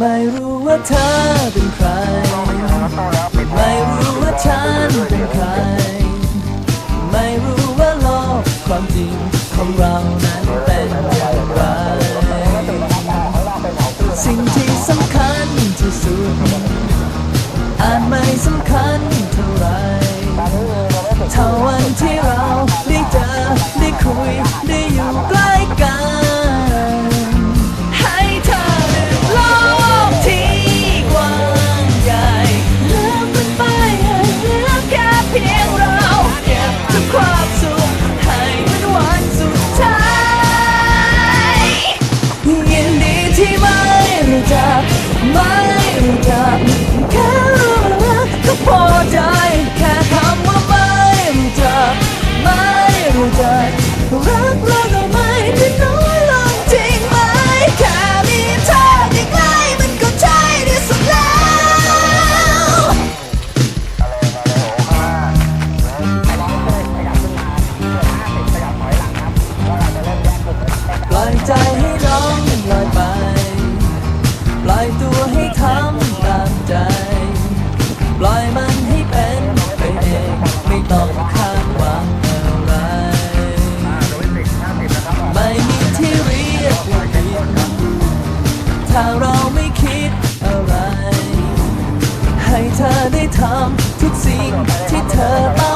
ไม่รู้ว่าเธอเป็นใคร ไม่รู้ว่าฉันเป็นใคร ไม่รู้ว่าโลกความจริงของเรานั้นเป็นอย่างไร สิ่งที่สำคัญที่สุด อาจไม่สำคัญเท่าไรเท่าวันที่เราได้เจอได้คุยได้อยู่ใกล้ ใจ ปล่อยมันให้เป็นไปเองไม่ต้องคาดหวังอะไร ไม่มีที่เรียกว่าผิดถ้าเราไม่คิดอะไร ให้เธอได้ทำทุกสิ่งที่เธอต้อง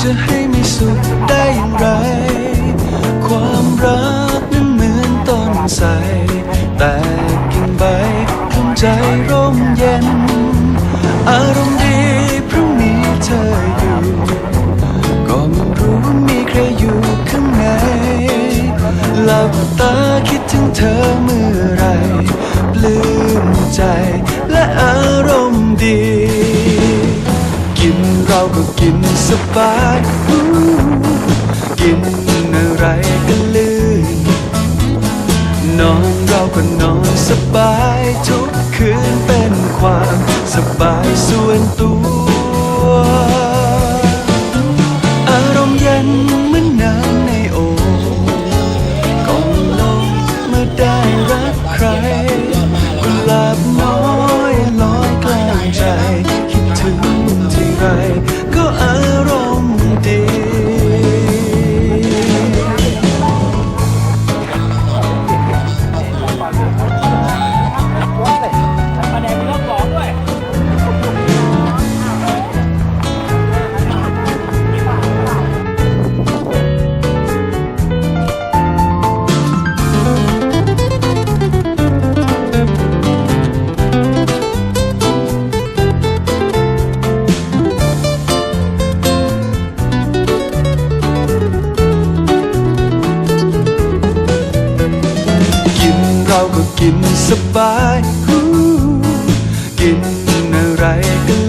จะให้มีสุขได้อย่างไร ความรักนั้นเหมือนต้นไทรแต่กิ่งใบคลุมใจร่มเย็น อารมณ์ดีพรุ่งนี้เธออยู่ ก็ไม่รู้มีใครอยู่ข้างในหลับตาคิดถึงเธอเมื่อไรปลื้มใจและอารมณ์ดี เราก็กินสบายกินอะไรก็ลื่นนอนเราก็นอนสบายทุกคืนเป็นความสบายส่วนตัว สบาย กินอะไรก็